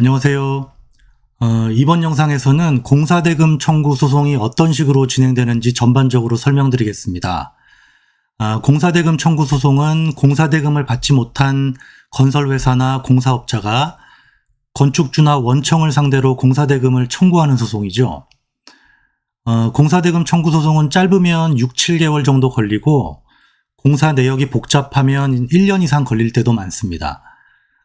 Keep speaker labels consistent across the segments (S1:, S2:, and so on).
S1: 안녕하세요. 어, 이번 영상에서는 공사대금 청구 소송이 어떤 식으로 진행되는지 전반적으로 설명드리겠습니다. 아, 공사대금 청구 소송은 공사대금을 받지 못한 건설회사나 공사업자가 건축주나 원청을 상대로 공사대금을 청구하는 소송이죠. 어, 공사대금 청구 소송은 짧으면 6, 7개월 정도 걸리고 공사 내역이 복잡하면 1년 이상 걸릴 때도 많습니다.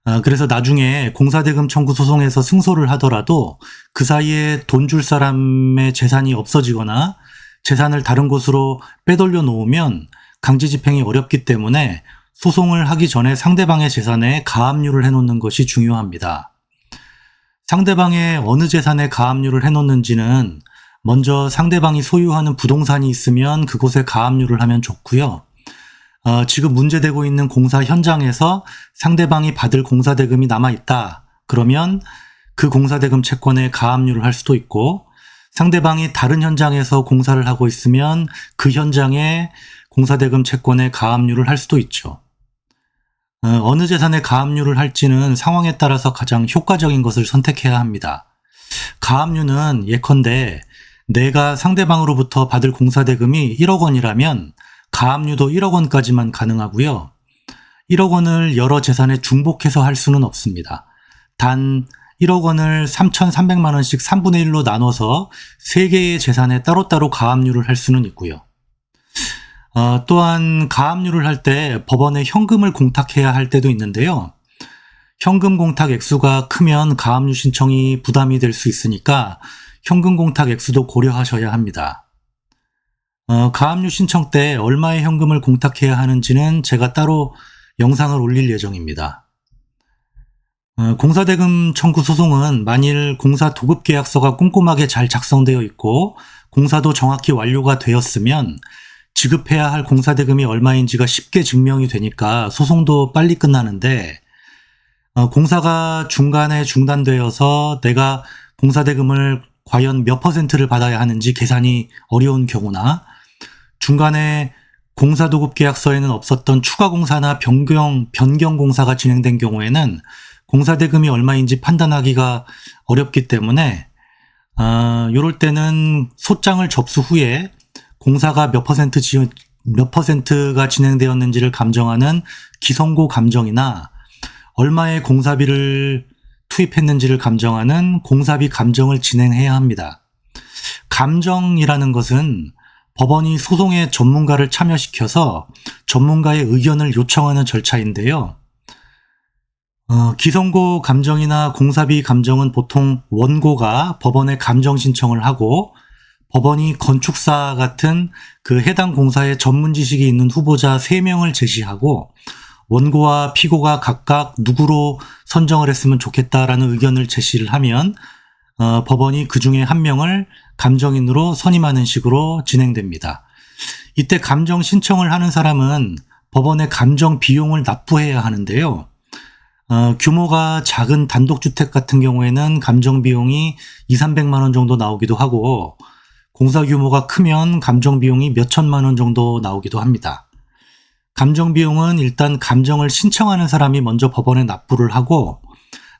S1: 아, 그래서 나중에 공사대금 청구 소송에서 승소를 하더라도 그 사이에 돈 줄 사람의 재산이 없어지거나 재산을 다른 곳으로 빼돌려 놓으면 강제 집행이 어렵기 때문에 소송을 하기 전에 상대방의 재산에 가압류를 해놓는 것이 중요합니다. 상대방의 어느 재산에 가압류를 해놓는지는 먼저 상대방이 소유하는 부동산이 있으면 그곳에 가압류를 하면 좋고요. 어, 지금 문제되고 있는 공사 현장에서 상대방이 받을 공사 대금이 남아 있다. 그러면 그 공사 대금 채권에 가압류를 할 수도 있고 상대방이 다른 현장에서 공사를 하고 있으면 그 현장에 공사 대금 채권에 가압류를 할 수도 있죠. 어, 어느 재산에 가압류를 할지는 상황에 따라서 가장 효과적인 것을 선택해야 합니다. 가압류는 예컨대 내가 상대방으로부터 받을 공사대금이 1억 원이라면 가압류도 1억 원까지만 가능하고요. 1억 원을 여러 재산에 중복해서 할 수는 없습니다. 단 1억 원을 3,300만 원씩 3분의 1로 나눠서 3개의 재산에 따로따로 가압류를 할 수는 있고요. 어, 또한 가압류를 할 때 법원에 현금을 공탁해야 할 때도 있는데요. 현금 공탁 액수가 크면 가압류 신청이 부담이 될 수 있으니까 현금 공탁 액수도 고려하셔야 합니다. 어, 가압류 신청 때 얼마의 현금을 공탁해야 하는지는 제가 따로 영상을 올릴 예정입니다. 어, 공사대금 청구 소송은 만일 공사 도급 계약서가 꼼꼼하게 잘 작성되어 있고 공사도 정확히 완료가 되었으면 지급해야 할 공사대금이 얼마인지가 쉽게 증명이 되니까 소송도 빨리 끝나는데 어, 공사가 중간에 중단되어서 내가 공사대금을 과연 몇 퍼센트를 받아야 하는지 계산이 어려운 경우나 중간에 공사도급 계약서에는 없었던 추가 공사나 변경, 변경 공사가 진행된 경우에는 공사 대금이 얼마인지 판단하기가 어렵기 때문에, 아, 요럴 때는 소장을 접수 후에 공사가 몇 퍼센트 지, 몇 퍼센트가 진행되었는지를 감정하는 기성고 감정이나 얼마의 공사비를 투입했는지를 감정하는 공사비 감정을 진행해야 합니다. 감정이라는 것은 법원이 소송에 전문가를 참여시켜서 전문가의 의견을 요청하는 절차인데요. 어, 기성고 감정이나 공사비 감정은 보통 원고가 법원에 감정 신청을 하고 법원이 건축사 같은 그 해당 공사에 전문 지식이 있는 후보자 3명을 제시하고 원고와 피고가 각각 누구로 선정을 했으면 좋겠다라는 의견을 제시를 하면 어, 법원이 그 중에 한 명을 감정인으로 선임하는 식으로 진행됩니다. 이때 감정 신청을 하는 사람은 법원에 감정 비용을 납부해야 하는데요. 어, 규모가 작은 단독주택 같은 경우에는 감정 비용이 2, 300만 원 정도 나오기도 하고 공사 규모가 크면 감정 비용이 몇 천만 원 정도 나오기도 합니다. 감정 비용은 일단 감정을 신청하는 사람이 먼저 법원에 납부를 하고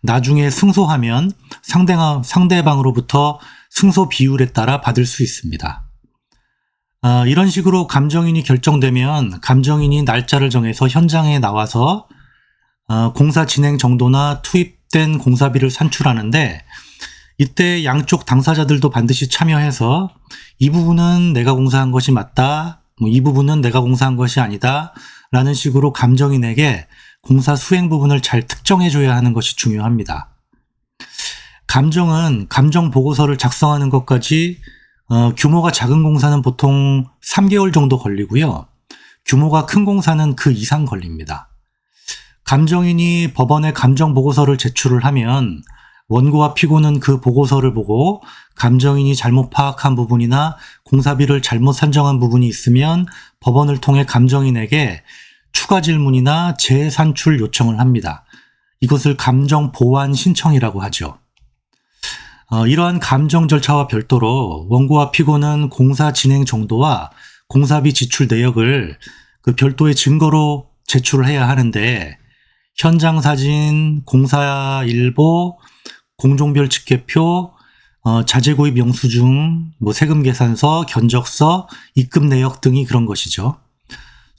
S1: 나중에 승소하면 상대가, 상대방으로부터 승소 비율에 따라 받을 수 있습니다. 어, 이런 식으로 감정인이 결정되면 감정인이 날짜를 정해서 현장에 나와서 어, 공사 진행 정도나 투입된 공사비를 산출하는데 이때 양쪽 당사자들도 반드시 참여해서 이 부분은 내가 공사한 것이 맞다, 뭐 이 부분은 내가 공사한 것이 아니다, 라는 식으로 감정인에게 공사 수행 부분을 잘 특정해줘야 하는 것이 중요합니다. 감정은 감정 보고서를 작성하는 것까지 어, 규모가 작은 공사는 보통 3개월 정도 걸리고요. 규모가 큰 공사는 그 이상 걸립니다. 감정인이 법원에 감정 보고서를 제출을 하면 원고와 피고는 그 보고서를 보고 감정인이 잘못 파악한 부분이나 공사비를 잘못 산정한 부분이 있으면 법원을 통해 감정인에게 추가 질문이나 재산출 요청을 합니다. 이것을 감정 보완 신청이라고 하죠. 어, 이러한 감정 절차와 별도로 원고와 피고는 공사 진행 정도와 공사비 지출 내역을 그 별도의 증거로 제출을 해야 하는데 현장 사진, 공사 일보, 공종별 집계표, 어, 자재구입 영수증, 뭐 세금 계산서, 견적서, 입금 내역 등이 그런 것이죠.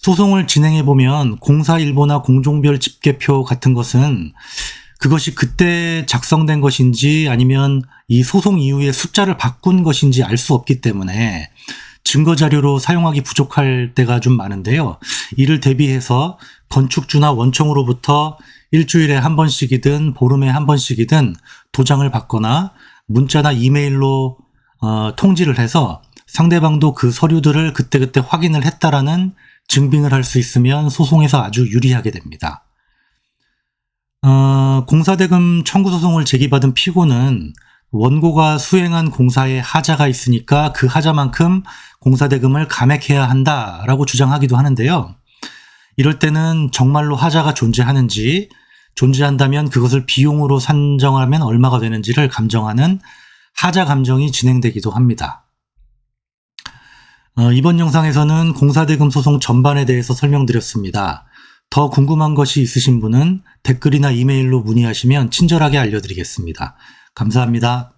S1: 소송을 진행해 보면 공사 일보나 공종별 집계표 같은 것은 그것이 그때 작성된 것인지 아니면 이 소송 이후에 숫자를 바꾼 것인지 알 수 없기 때문에 증거 자료로 사용하기 부족할 때가 좀 많은데요. 이를 대비해서 건축주나 원청으로부터 일주일에 한 번씩이든 보름에 한 번씩이든 도장을 받거나 문자나 이메일로 어, 통지를 해서 상대방도 그 서류들을 그때그때 확인을 했다라는 증빙을 할 수 있으면 소송에서 아주 유리하게 됩니다. 어, 공사대금 청구 소송을 제기받은 피고는 원고가 수행한 공사에 하자가 있으니까 그 하자만큼 공사대금을 감액해야 한다라고 주장하기도 하는데요. 이럴 때는 정말로 하자가 존재하는지, 존재한다면 그것을 비용으로 산정하면 얼마가 되는지를 감정하는 하자 감정이 진행되기도 합니다. 어, 이번 영상에서는 공사대금 소송 전반에 대해서 설명드렸습니다. 더 궁금한 것이 있으신 분은 댓글이나 이메일로 문의하시면 친절하게 알려드리겠습니다. 감사합니다.